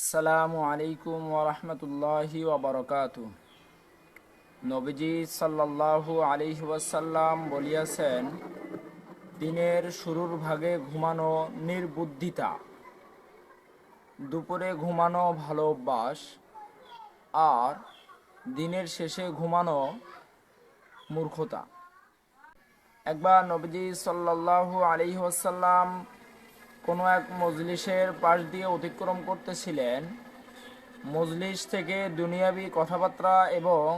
আসসালামু আলাইকুম ওরহমতুল্লাহি ওবরকাত নবীজি সাল্লাল্লাহু আলাইহি ওয়াসাল্লাম বলিয়াছেন, দিনের শুরুর ভাগে ঘুমানো নির্বুদ্ধিতা, দুপুরে ঘুমানো ভালো অভ্যাস, আর দিনের শেষে ঘুমানো মূর্খতা। একবার নবীজি সাল্লাল্লাহু আলাইহি ওয়াসাল্লাম কোনো এক মজলিসের পাশ দিয়ে অতিক্রম করতেছিলেন। মজলিস থেকে দুনিয়াবি কথাবার্তা এবং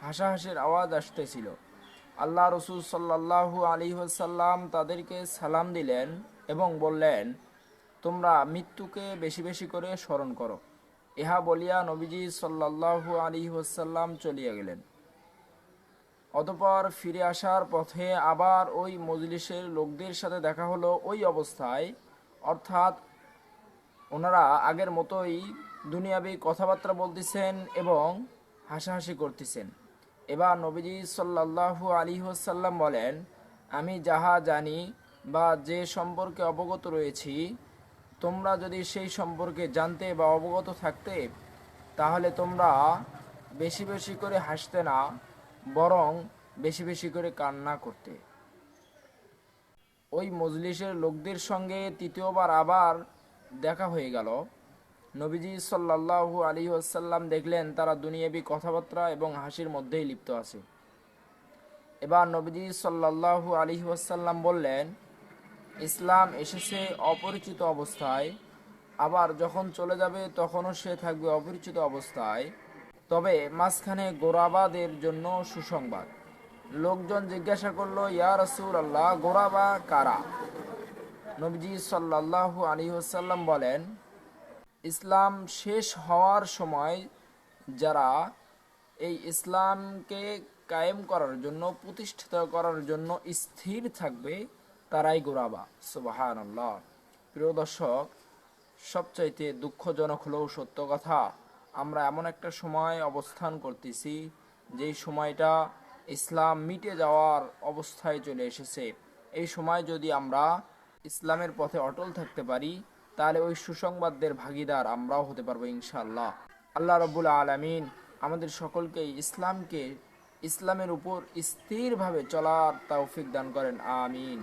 হাসাহাসির আওয়াজ আসতেছিল। আল্লাহ রসুল সাল্লাল্লাহু আলী সাল্লাম তাদেরকে সালাম দিলেন এবং বললেন, তোমরা মৃত্যুকে বেশি বেশি করে স্মরণ করো। ইহা বলিয়া নবীজি সাল্লাল্লাহু আলী সাল্লাম চলিয়া গেলেন। অতপর ফিরে আসার পথে আবার ওই মজলিসের লোকদের সাথে দেখা হলো। ওই অবস্থায় অর্থাৎ ওনারা আগের মতোই দুনিয়াবি কথাবার্তা বলতেছেন এবং হাসাহাসি করতেছেন। এবার নবীজি সাল্লাল্লাহু আলী সাল্লাম বলেন, আমি যাহা জানি বা যে সম্পর্কে অবগত রয়েছি, তোমরা যদি সেই সম্পর্কে জানতে বা অবগত থাকতে, তাহলে তোমরা বেশি বেশি করে হাসতে না, বরং বেশি বেশি করে কান্না করতে। ওই মজলিসের লোকদের সঙ্গে তৃতীয়বার আবার দেখা হয়ে গেল। নবীজি সাল্লাল্লাহু আলী আসাল্লাম দেখলেন তারা দুনিয়াবি কথাবার্তা এবং হাসির মধ্যেই লিপ্ত আছে। এবার নবীজি সাল্লাল্লাহু আলী আসাল্লাম বললেন, ইসলাম এসেছে অপরিচিত অবস্থায়। আবার যখন চলে যাবে তখনও সে থাকবে অপরিচিত অবস্থায়। তবে মাঝখানে গোরাবাদের জন্য সুসংবাদ। লোকজন জিজ্ঞাসা করল, ইয়া রসুল আল্লাহ গোরাবা কারা? নবীজি সাল্লাল্লাহু আলী সাল্লাম বলেন, ইসলাম শেষ হওয়ার সময় যারা এই ইসলামকে কায়েম করার জন্য, প্রতিষ্ঠিত করার জন্য স্থির থাকবে, তারাই গোরাবা। সুবাহান আল্লাহ প্রিয় দর্শক, সবচাইতে দুঃখজনক হলেও সত্য কথা। আমরা এমন একটা সময় অবস্থান করতেছি, যেই সময়টা ইসলাম মিটে যাওয়ার অবস্থায় চলে এসেছে। এই সময় যদি আমরা ইসলামের পথে অটল থাকতে পারি, তাহলে ওই সুসংবাদদের ভাগিদার আমরাও হতে পারব ইনশাল্লাহ আল্লাহ রবুল আলমিন আমাদের সকলকে ইসলামকে, ইসলামের উপর স্থিরভাবে চলার তৌফিক দান করেন, আমিন।